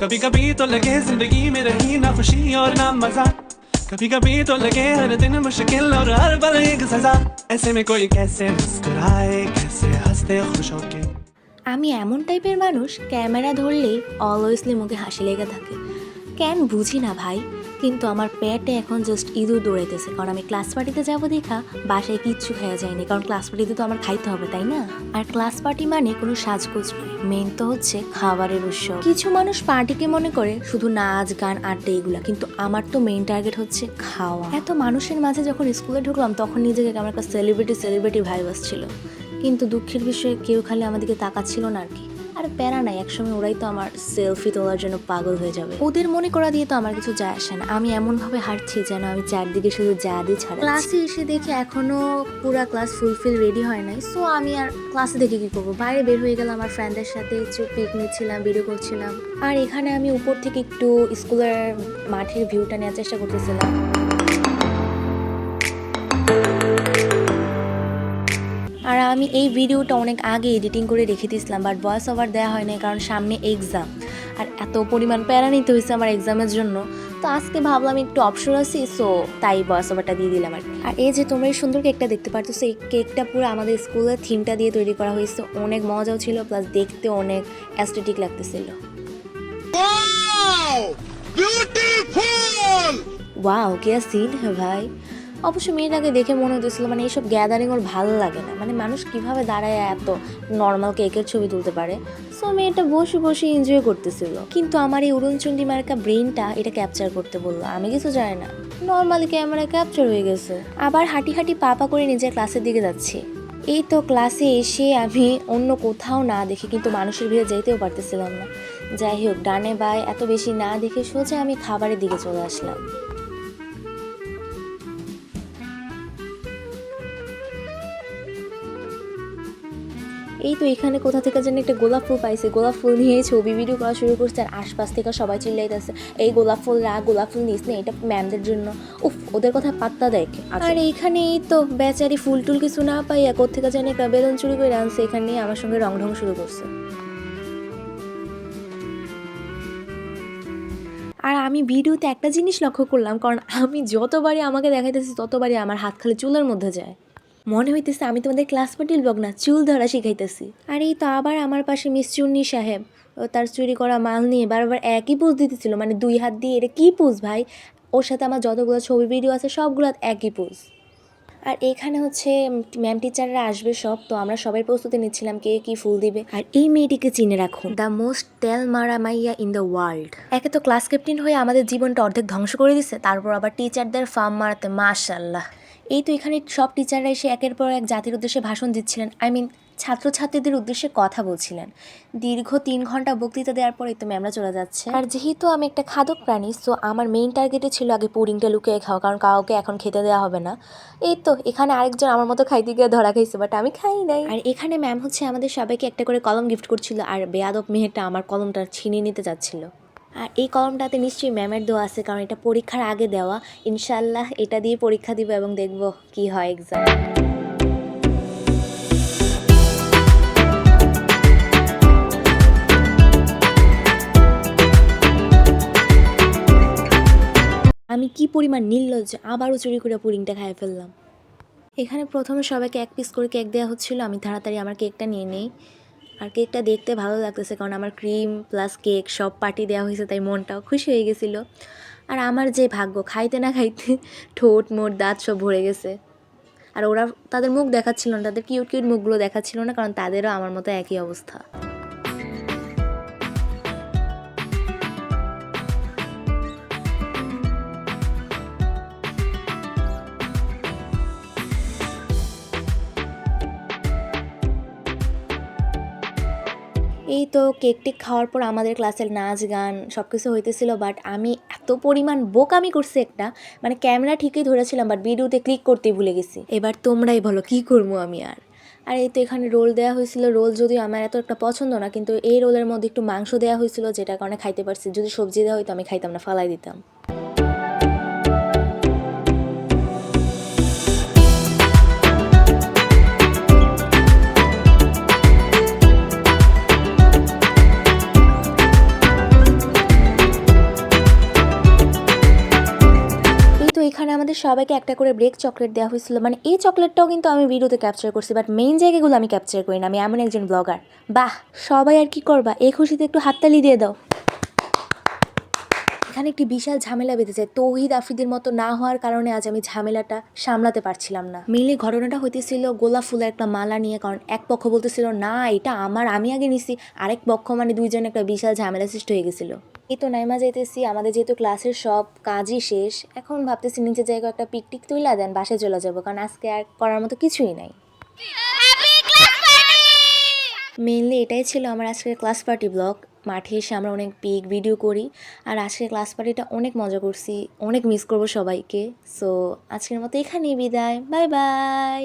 कभी कभी तो लगे जिंदगी में रही ना खुशी और ना मजा कभी कभी तो लगे हर दिन मुश्किल और हर पल एक सजा ऐसे में कोई कैसे मुस्कुराए कैसे हंसते खुश होके আমি এমন টাইপের মানুষ ক্যামেরা ধরলেই অলওয়েসলি মুখে হাসি লেগে থাকে কেন বুঝি না ভাই কিন্তু আমার পেটে এখন জাস্ট ইঁদুর দৌড়াইতেছে। কারণ আমি ক্লাস পার্টিতে যাব দেখা, বাসায় কিচ্ছু খাওয়া যায়নি। কারণ ক্লাস পার্টিতে তো আমার খাইতে হবে, তাই না? আর ক্লাস পার্টি মানে কোনো সাজগোজ নয়। মেন তো হচ্ছে খাবারের উৎসব। কিছু মানুষ পার্টিকে মনে করে শুধু নাচ, গান, আড্ডা এগুলা, কিন্তু আমার তো মেইন টার্গেট হচ্ছে খাওয়া। এত মানুষের মাঝে যখন স্কুলে ঢুকলাম, তখন নিজেকে আমার একটা সেলিব্রিটি সেলিব্রিটি ভাইব আসছিল। কিন্তু দুঃখের বিষয়ে কেউ খালি আমাদেরকে তাকাচ্ছিল না আর কি। আর প্যারা নাই, একসময় ওরাই তো আমার সেলফি তোলার জন্য পাগল হয়ে যাবে। ওদের মনে করা দিয়ে তো আমার কিছু যায় আসে না। আমি এমনভাবে হাঁটছি যেন আমি চারদিকে শুধু জাদি ছাড়া ক্লাসে এসে দেখে এখনও পুরা ক্লাস ফুলফিল রেডি হয় নাই। সো আমি আর ক্লাসে দেখে কি করব? বাইরে বের হয়ে গেলাম, আমার ফ্রেন্ডদের সাথে একটু পিকনিক ছিলাম ভিডিও করছিলাম। আর এখানে আমি উপর থেকে একটু স্কুলের মাঠের ভিউটা নেওয়ার চেষ্টা করতেছিলাম। আমি এই ভিডিওটা অনেক আগে এডিটিং করে রেখে দিয়েছিলাম বাট ভয়েস ওভার দেওয়া হয় না কারণ সামনে এক্সাম আর এত পরিমাণ প্যারা নিতে হয়েছে আমার এক্সামের জন্য। তো আজকে ভাবলাম একটু অপশন আছি সো তাই ভয়েস ওভারটা দিয়ে দিলাম আর কি। আর এই যে তোমরা এই সুন্দর কেকটা দেখতে পারতো এই কেকটা পুরো আমাদের স্কুলের থিমটা দিয়ে তৈরি করা হয়েছে। অনেক মজাও ছিল প্লাস দেখতে অনেক অ্যাস্থেটিক লাগতেছিল! ওয়াও কে সিন ভাই। অবশ্য মেয়েটাকে দেখে মনে হতেছিল মানে এইসব গ্যাদারিং ওর ভালো লাগে না। মানে মানুষ কীভাবে দাঁড়ায় এত নর্মাল কেকের ছবি তুলতে পারে? সো মেয়েটা বসে বসে এনজয় করতেছিল। কিন্তু আমার এই উড়নচন্ডি মার্কা ব্রেনটা এটা ক্যাপচার করতে বলল, আমি কিছু জানি না। নর্মালি ক্যামেরা ক্যাপচার হয়ে গেছে। আবার হাঁটি হাঁটি পাপা করে নিজের ক্লাসের দিকে যাচ্ছি। এই তো ক্লাসে এসে আমি অন্য কোথাও না দেখে কিন্তু মানুষের ভিড়ে যেতেও পারতেছিলাম না। যাই হোক, ডানে বাই এত বেশি না দেখে সোজা আমি খাবারের দিকে চলে আসলাম। এই তো এখানে কোথা থেকে যেন একটা গোলাপ ফুল পাইছে। গোলাপ ফুল নিয়ে ছবি ভিডিও করা শুরু করছে আর আশপাশ থেকে সবাই চিল্লাইতেছে এই গোলাপ ফুল রা গোলাপ ফুল নিস না এটা ম্যামদের জন্য। উফ ওদের কথা পাত্তা দেয় আর এইখানে এই তো বেচারি ফুল টুল কিছু না পাইয়া কোথেকে যেন একটা বেলুন চুরি করে আনছে এখানে আমার সঙ্গে রং ঢং শুরু করছে। আর আমি ভিডিওতে একটা জিনিস লক্ষ্য করলাম কারণ আমি যতবারই আমাকে দেখাইতেছি ততবারই আমার হাত খালি চুলের মধ্যে যায়। মনে হইতেছে আমি তোমাদের ক্লাস পার্টির ব্লগ না, চুল ধরা শিখাইতেছি। আর এই তো আবার আমার পাশে মিস চুন্নি সাহেব। তার চুরি করা মাল নিয়ে বারবার একই পোজ দিতেছিল মানে দুই হাত দিয়ে এটা কী পোজ ভাই? ওর সাথে আমার যতগুলো ছবি ভিডিও আছে, সবগুলো একই পোজ আর এখানে হচ্ছে ম্যাম টিচাররা আসবে সব, তো আমরা সবাই প্রস্তুতি নিচ্ছিলাম কে কি ফুল দিবে। আর এই মেয়েটিকে চিনে রাখুন দ্য মোস্ট টেল মারা মাইয়া ইন দ্য ওয়ার্ল্ড একে তো ক্লাস ক্যাপ্টেন হয়ে আমাদের জীবনটা অর্ধেক ধ্বংস করে দিচ্ছে তারপর আবার টিচারদের ফার্ম মারাতে মাশাল্লাহ এই তো এখানে সব টিচাররা এসে একের পর এক জাতির উদ্দেশ্যে ভাষণ দিচ্ছিলেন। আই মিন ছাত্রছাত্রীদের উদ্দেশ্যে কথা বলছিলেন। দীর্ঘ তিন ঘণ্টা বক্তৃতা দেওয়ার পরে তো ম্যামরা চলে যাচ্ছে। আর যেহেতু আমি একটা খাদক প্রাণী সো আমার মেইন টার্গেটে ছিল আগে পুডিংটা লুকিয়ে খাওয়া কারণ কাউকে এখন খেতে দেওয়া হবে না। এই তো এখানে আরেকজন আমার মতো খাইতে গিয়ে ধরা খাইছে বাট আমি খাই নাই। আর এখানে ম্যাম হচ্ছে আমাদের সবাইকে একটা করে কলম গিফট করছিল আর বেয়াদব মেয়েটা আমার কলমটা ছিনিয়ে নিতে যাচ্ছিল। আর এই কলমটাতে নিশ্চয়ই ম্যামের দেওয়া আছে, কারণ এটা পরীক্ষার আগে দেওয়া। ইনশাল্লাহ এটা দিয়ে পরীক্ষা দিব এবং দেখব কি হয় এক্সাম আমি কি পরিমাণ নির্লজ্জ, আবারও চুরি করে পুডিংটা খাই ফেললাম। এখানে প্রথমে সবাইকে এক পিস করে কেক দেওয়া হচ্ছিল, আমি তাড়াতাড়ি আমার কেকটা নিয়ে নেই। আর কেকটা দেখতে ভালো লাগতেছে কারণ আমার ক্রিম প্লাস কেক সব পার্টি দেওয়া হয়েছে, তাই মনটাও খুশি হয়ে গেছিল। আর আমার যে ভাগ্য, খাইতে না খাইতে ঠোঁট, মোট দাঁত সব ভরে গেছে। আর ওরা তাদের মুখ দেখাচ্ছিল না, তাদের কিউট কিউট মুখগুলো দেখাচ্ছিল না, কারণ তাদেরও আমার মতো একই অবস্থা। এই তো কেক টেক খাওয়ার পর আমাদের ক্লাসের নাচ, গান সব কিছু হইতেছিল বাট আমি এত পরিমাণ বোকামি করছি একটা মানে ক্যামেরা ঠিকই ধরেছিলাম বাট ভিডিওতে ক্লিক করতেই ভুলে গেছি। এবার তোমরাই বলো, কি করব আমি আর? আর এই তো এখানে রোল দেওয়া হয়েছিল, রোল যদিও আমার এত একটা পছন্দ না, কিন্তু এই রোলের মধ্যে একটু মাংস দেওয়া হয়েছিল যেটা কারণে খাইতে পারছি। যদি সবজি দেওয়া হইতো, আমি খাইতাম না, ফালাই দিতাম। সবাইকে একটা করে ব্রেক চকলেট দেওয়া হয়েছিল। মানে এই চকলেটটাও কিন্তু আমি ভিডিওতে ক্যাপচার করছি বাট মেইন জায়গাগুলো আমি ক্যাপচার করি না। আমি এমন একজন ব্লগার বাহ, সবাই আর কি করবা? এই খুশিতে একটু হাততালি দিয়ে দাও। এখানে একটি বিশাল ঝামেলা বেঁধেছে। তৌহিদ আফ্রিদির মতো না হওয়ার কারণে আজ আমি ঝামেলাটা সামলাতে পারছিলাম না। মেনলি ঘটনাটা হইতেছিল গোলাপ ফুলের একটা মালা নিয়ে, কারণ এক পক্ষ বলতেছিল, না, এটা আমার, আমি আগে নিছি। আরেক পক্ষ মানে দুইজন একটা বিশাল ঝামেলা সৃষ্টি হয়ে গেছিল। এই তো নাইমা যাইতেছি আমাদের যেহেতু ক্লাসের সব কাজই শেষ এখন ভাবতেছি নিচে জায়গায় একটা পিকটিক তুইলা দেন বাসায় চলে যাব কারণ আজকে আর করার মতো কিছুই নাই। মেনলি এটাই ছিল আমার আজকের ক্লাস পার্টি ব্লগ মাঠে এসে আমরা অনেক পিক ভিডিও করি আর আজকের ক্লাস পার্টিটা অনেক মজা করছি অনেক মিস করব সবাইকে। সো আজকের মতো এখানেই বিদায় বাই বাই